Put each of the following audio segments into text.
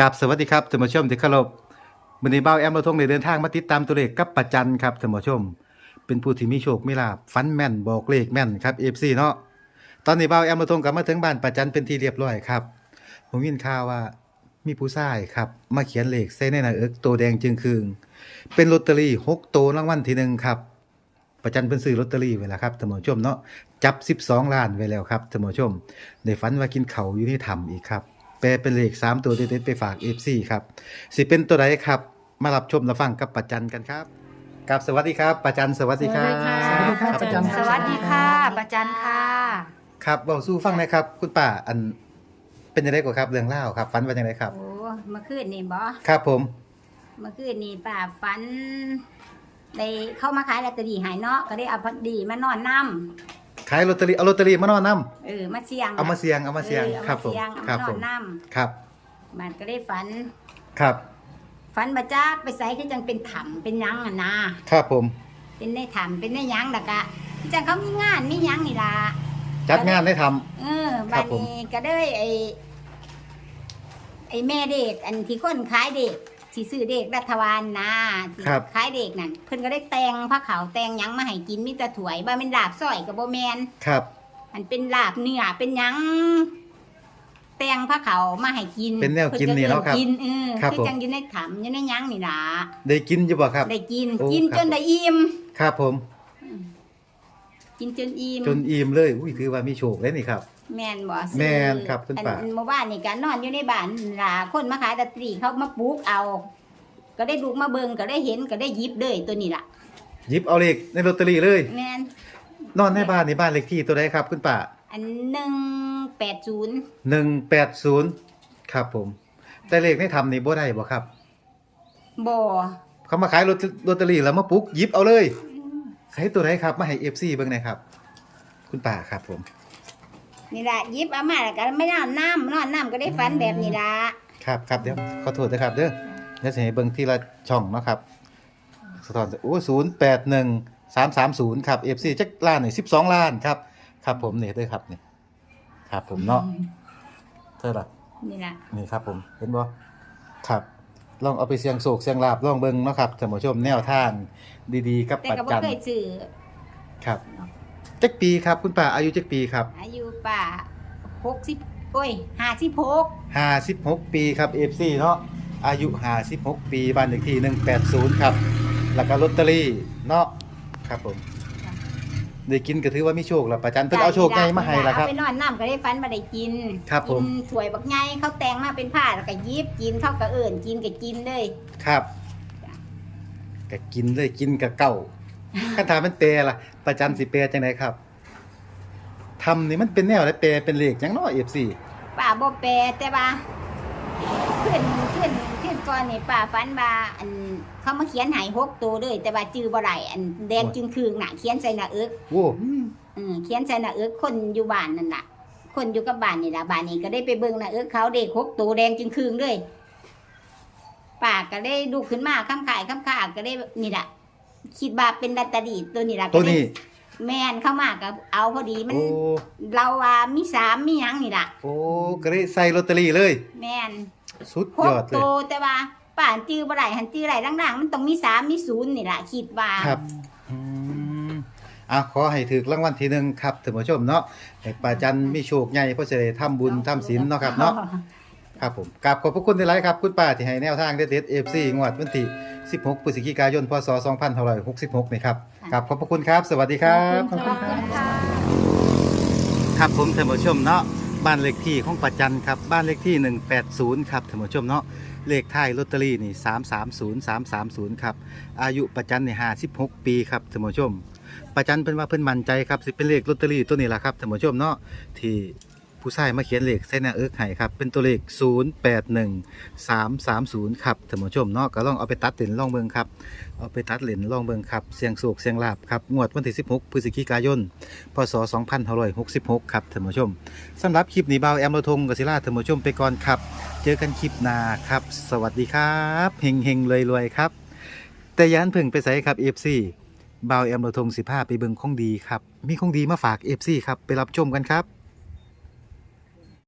กับสวัสดีครับท่านผู้ชมที่เคารพวันนี้เบ้าแอมเราทงได้เดินทางมาติดตามตัวเลขกับประจันครับท่านผู้ชม เป็นผู้ที่มีโชคมีลาภฟันแม่นบอกเลขแม่นครับ FC เนาะตอนนี้เบ้าแอมเราทงกลับมาถึงบ้านประจันเป็นที่เรียบร้อยครับผมยินข่าวว่ามีผู้ชายครับ มาเขียนเลขใส่ในหนาเอิกตัวแดงจึงคืงเป็นลอตเตอรี่หกตัวรางวัลที่หนึ่งครับประจันเป็นซื้อลอตเตอรี่ไว้แล้วครับท่านผู้ชมเนาะจับ 12 ล้านไว้แล้วครับท่านผู้ชมในฝันว่ากินเขาอยู่ในถ้ำอีกครับ ปลเป็นเลข3ตัวเด็ดๆไปฝาก FC ครับสิเป็นตัวใดครับ มารับชมรับฟังกับประจันกันครับกับสวัสดีครับประจันสวัสดีครับสวัสดีค่ะรับประจัน สวัสดีค่ะประจันค่ะ ครับบอกสู้ฟังหนะครับ คุณป้าอันเป็นยังไงกว่าครับเรื่องเล่าวครับฝันว่ายังไงครับ โอ้เมื่อคืนนี่บ่ครับผมเมื่อคืนนี่ป้าฝันได้เข้ามาขายลอตเตอรี่ใหายเนาะก็ได้เอาพอดีมานอนนํ ขายลอตเตอรี่เอาลอตเตอรี่มานอนนํเออมาเสี่ยงเอามาเสี่ยงเอามาเสี่ยงออครับผมเสี่ยงครับเอาผมมานอนนํครับ มันก็ได้ฝัน ครับฝันมาจ้าไปใส่คือจังเป็นถ้ำเป็นหยังอะนะครับผมเป็นในถ้ำเป็นในหยังดอกะคือจังเขามีงานมีหยังนี่ล่ะ จัดงานได้ทำ เออครับับดผม นี้ก็ได้ไอ้ไอ้แม่เด็ก อันที่คนขายเด็ก ที่ซื้อเด็กรัฐวานนะที่ครับ ขายเด็กนั่นเพิ่นก็ได้แต่งผ้าขาวแต่งหยังมาให้กินมีแต่ถวยบ่าเป็นลาบซอยกับบ่แมนครับ อันเป็นลาบเนื้อเป็นหยัง แต่งผ้าขาวมาให้กินเป็นแนวกินนี่เนาะครับพิ่ก็อิ้กินเออครับคือผม จังอยู่ในถัอยู่ในหยังนี่ล่ะได้กินอยู่บ่ครับ ได้กินโอ้กินครับ จนได้อิ่มครับผม กินจนอิ่มจนอิ่มเลยอุ้ยถือว่ามีโชคเลยนี่ครับ แม่นบ่ซื้อแม่นครับคุณป้า อันเมื่อวานนี่การนอนอยู่ในบ้านล่ะคนมาขายดนตรีเขามาปลูกเอา ก็ได้ลูกมาเบิ่งก็ได้เห็นก็ได้หยิบเลยตัวนี้ล่ะหยิบเอาเลขในลอตเตอรี่เลย แม่นนอนในบ้านในบ้านเลขที่ตัวใดครับคุณป้าอันหนึ่งแปดศูนย์หนึ่งแปดศูนย์ครับผม แต่เลขในทำนี่บ่ได้บ่ครับ บ่เขามาขายลอตลอตเตอรี่แล้วมาปลุกหยิบเอาเลยใช้ตัวไหนครับ มาให้เอฟซีเบิ่งหน่อยครับ คุณป้าครับผม นี่ล่ะหยิบเอามาแล้วก็ไม่นอนน้ำนอนน้ำก็ได้ฝันแบบนี้ล่ะครับครับเดี๋ยวขอโทษนะครับเด้อเดี๋ยวจะให้เบิ่งทีละช่องเนาะครับสะท้อนโอ้ศูนย์แปดหนึ่งสามสามศูนย์ครับเอฟซีจักล้านนี่สิบสองล้านครับ ครับผมนี่เด้อครับนี่ครับผมเนาะเท่าไหร่นี่ล่ะนี่ครับผมเห็นบ่ครับ ลองเอาไปเสียงโศกเสียงลาบลองเบิ่งเนาะครับท่านผู้ชมแนวทางดีๆกับแต่ปัจก็บ่จันเคยซื้อครับ จักปีครับคุณป้าอายุจักปีครับอายุป้าหกสิบโอ้ยห้าสิบหก56ปีครับ FC เนาะอายุ56ปีบ้านเลขที่180ครับแล้วก็ลอตเตอรี่เนาะครับผมได้กินก็ถือว่ามีโชคแล้วประจันเพิ่นเอาโชคใหญ่มาให้ล่ะครับเอาไปนอนน้ำก็ได้ฝันมาได้กินครับผมกินถ้วยบักใหญ่เขาแต่งมาเป็นผ้าแล้วก็หยิบกินเข้าก็เอิ่นกินก็กินเลยครับก็กินเลยกินกับเก่า คันถามมันแปลล่ะ ประจันสิแปลจังไดครับทำนี่มันเป็นแนวอะไรแปลเป็นเลขจังเนาะ FC ป้าบ่แปลแต่ว่าขึ้นขึ้นขึ้นก่อนนี่ป้าฝันว่าอันเขามาเขียนใหายหกตัวเลยแต่ว่าจื้อบ่ได้อันแดงจึงคืงน่ะเขียนใส่หน้าเอิกโอ้อืมเขียนใส่หน้าเอิกคนอยู่บ้านนั่นน่ะคนอยู่กับบ้านนี่ล่ะบ้านนี้ก็ได้ไปเบิ่งหน้าเอิกเขาเด็กหกตัวแดงจึงคืงเลยป้าก็ได้ดูขึ้นมาค้ำขายค้ำขาก็ได้นี่ล่ะ คิดว่าเป็นดัตตอรีตัวนี้ล่ะก็ตัวได้นี้ แม่นเข้ามาก็เอาพอดีมัน โอ้ เราว่ามีสามมีหยังนี่ล่ะ โอ้ก็เลยใส่ลอตเตอรี่เลย แม่นสุดหยกอดเลโตย แต่ว่าป่านจื้อบ่ได้หันจื้อไรดังๆมันต้องมีสามมีศูนย์นี่ล่ะคิดว่า ครับอืมอะขอให้ถึกรางวัลที่หนึ่งครับท่านผู้ชมเนาะให้ป้าจันมีโชคใหญ่เพราะจะได้ทำบุญทำศีลเนาะครับเนาะ ครับผมกราบขอบพระคุณที่ไลฟ์ครับ คุณป้าที่ให้แนวทางเด็ดๆ FC งวดวันที่ 16พฤศจิกายนพศ2566นี่ครับกราบขอบพระคุณครับ สวัสดีครับ ขอบคุณค่ะ ครับผมท่านผู้ชมเนาะบ้านเลขที่ของปัจจันครับบ้านเลขที่ 180 ครับท่านผู้ชมเนาะเลขท้ายลอตเตอรี่นี่ 330 330 ครับ อายุปัจจันนี่56 ปีครับท่านผู้ชมปัจจันเป็นว่าเพิ่นมั่นใจครับสิเป็นเลขลอตเตอรี่ตัวนี้ล่ะครับท่านผู้ชมเนาะที่ ผู้ชายมาเขียนเลขใส่หน้าเอิกให้ครับ เป็นตัวเลข 081 330 ครับท่านผู้ชมเนาะก็ลองเอาไปตัดเหรียญลองเบิ่งครับ เอาไปตัดเหรียญลองเบิ่งครับ เสียงโศกเสียงลาบครับ งวดวันที่ 16 พฤศจิกายน พศ 2566 ครับท่านผู้ชมสำหรับคลิปนี้บ่าแอมโรทงกัศิลาท่านผู้ชมไปก่อนครับ เจอกันคลิปหน้าครับ สวัสดีครับเฮงเฮงรวยรวยๆครับ แต่อยันพิ่งไปใส่ครับ FC บ่าวแอมโรทง15ไปเบิ่งของดีครับ มีของดีมาฝาก FC ครับ ไปรับชมกันครับ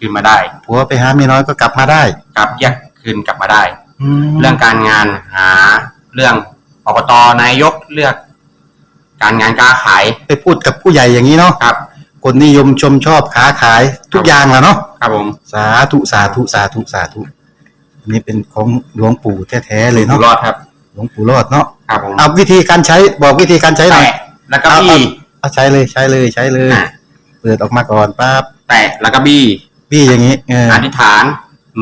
คืนมาได้ ผัวไปหาเมียน้อยก็กลับมาได้กลับแยกคืนกลับมาได้แล้เรื่วองการงานหาเรื่องอบตนายกเลือก การงานการขายไปพูดกับผู้ใหญ่อย่างนี้เนาะครับ คนนิยมชมชอบค้าขายทุกอย่างแหละเนาะครับผมสาธุสาธุสาธุสาธุอันนี้เป็นของหลวงปู่แท้ๆเลยอยู่เนาะรอดครับ หลวงปู่รอดเนาะครับผมเอาวิธีการใช้บอกวิธีการใช้หน่อย แตะแล้วก็บี้ เอาใช้เลยใช้เลยใช้เลย อะ เปิดออกมาก่อนปั๊บแตะแล้วก็บี้ พี่อย่างนี้เอออธิษฐาน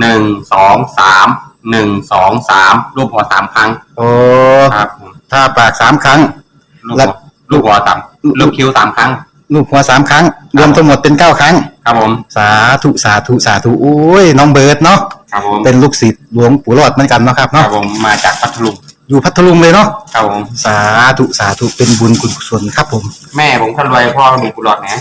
หนึ่งสองสามหนึ่งสองสามรูปหัวสามครั้งโอ้ครับผมถ้าปากสามครั้ง ลูกแล้หัววลูกหัวสามลูกคิ้วสามครั้ง ลูกหัวสามครั้ง รวมทั้งหมดเป็นเก้าครั้ง ครับผมสาธุสาธุสาธุโอ้ยน้องเบิร์ดเนาะครับผมเป็นลูกศิษย์หลวงปู่รอดเหมือนกันเนาะครับครัเนาะบผมมาจากพัทลุงอยู่พัทลุงเลยเนาะครับผมสาธุสาธุเป็นบุญกุศลครับผม แม่ผมคนรวยพ่อมีกุหลาบนะ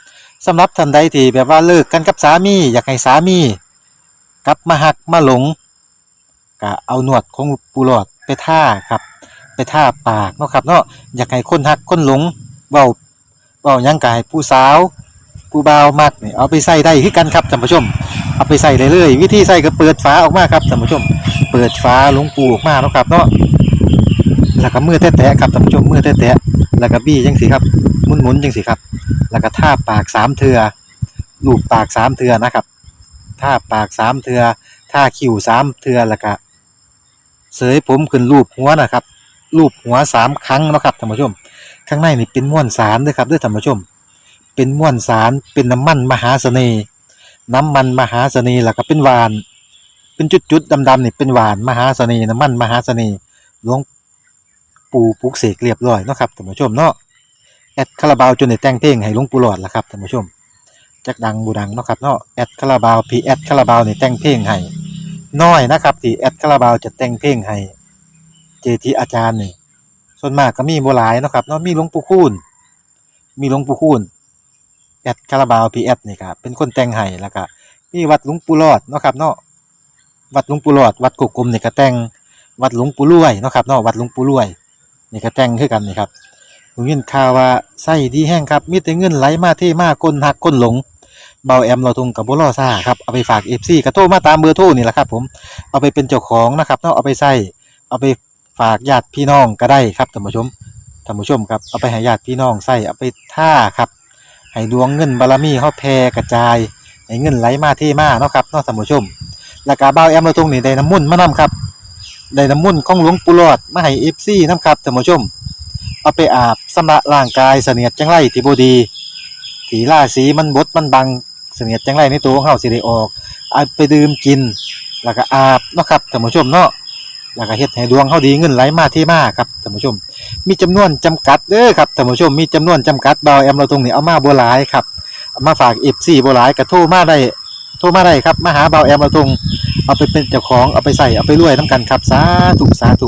สำหรับท่านใดที่แบบว่าเลิกกันกับสามีอยากให้สามีกลับมาหักมาหลงก็เอาหนวดของปูหลอดไปท่าครับ ไปท่าปากเนาะครับเนาะอยากให้คนหักคนหลงเบาเบายังกายผู้สาวผู้บ่าวมักเนี่ยเอาไปใส่ได้คือกันครับท่านผู้ชม เอาไปใส่เลยเลยวิธีใส่ก็เปิดฝาออกมาครับท่านผู้ชม เปิดฝาหลวงปูออกมาเนาะครับเนาะแล้วก็มือแตะๆครับท่านผู้ชมมือแตะๆแล้วก็บี้จังสิครับหมุนๆจังสิครับ แล้วก็ท่าปากสามเทือลูบปากสามเทือนะครับท่าปากสามเทือท่าคิ้วสามเทือแล้วก็เสยผมขึ้นรูปหัวนะครับรูปหัวสามครั้งนะครับท่านผู้ชม ข้างในนี่เป็นม้วนสารด้วยครับด้วยท่านผู้ชม เป็นม้วนสารเป็นน้ำมันมหาเสน่ห์น้ำมันมหาเสน่ห์แล้วก็เป็นหวาน เป็นจุดๆดำๆนี่เป็นหวานมหาเสน่ห์น้ำมันมหาเสน่ห์หลวงปู่ปลุกเสกเรียบร้อยนะครับท่านผู้ชมเนาะ ดคาราบาวจนได้แต่งเพลงให้หลวงปู่หลอดละครับท่านผู้ชมจักดังบูดังเนาะครับเนาะแอดคาราบาวพีแอดคาราบาวนี่แต่งเพลงให้น้อยนะครับที่แอดคาราบาวจะแต่งเพลงให้เจทีอาจารย์นี่ส่วนมากก็มีบ่หลายเนาะครับเนาะมีหลวงปู่คูณมีหลวงปู่คูณแอดคาราบาวพีแอดนี่ครับเป็นคนแต่งให้แล้วก็มีวัดหลวงปู่รอดเนาะครับเนาะวัดหลวงปู่รอดวัดกุกกลมนี่ก็แต่งวัดหลวงปู่รวยเนาะครับเนาะวัดหลวงปู่รวยนี่ก็แต่งคือกันนี่ครับ ผมยินข่าวว่าไส้ดีแห้งครับ มีแต่เงินไหลมาเทมาคนหักคนหลงเบาแอมเราทุงกับบุรอซ่าครับเอาไปฝากเอฟซีกระโทรมาตามเบอร์โทรนี่แหละครับ ผมเอาไปเป็นเจ้าของนะครับเนาะเอาไปใส่เอาไปฝากญาติพี่น้องก็ได้ครับท่านผู้ชมท่านผู้ชมครับเอาไปให้ญาติพี่น้องใส่เอาไปท่าครับให้ดวงเงินบารมีเฮาแผ่กระจายให้เงินไหลมาเทมาเนาะครับเนาะท่านผู้ชมแล้วก็บ่าแอมเราตรงนี้ได้น้ำมุ่นมานํครับได้น้ำมุ่นของหลวงปู่หลอดมาให้ FC นํครับท่านผู้ชม เอาไปอาบสำระร่างกายเสนียดจังไรที่บ่ดีที่ราศีมันบดมันบังเสนียดจังไรในตัวของเฮาสิได้ออกเอาไปดื่มกิน แล้วก็อาบเนาะครับท่านผู้ชมเนาะแล้วก็เฮ็ดให้ดวงเฮาดีเงินไหลมาเทมาครับท่านผู้ชม มีจำนวนจำกัดเด้อครับท่านผู้ชมมีจำนวนจำกัดบาวแอมเราตรงนี้เอามาบ่หลายครับเอามาฝาก FC บ่หลายก็โทรมาได้โทรมาได้ครับมาหาเบาแอมเราตรงเอาไปเป็นเจ้าของเอาไปใส่เอาไปรวยน้ำกันครับสาธุสาธุ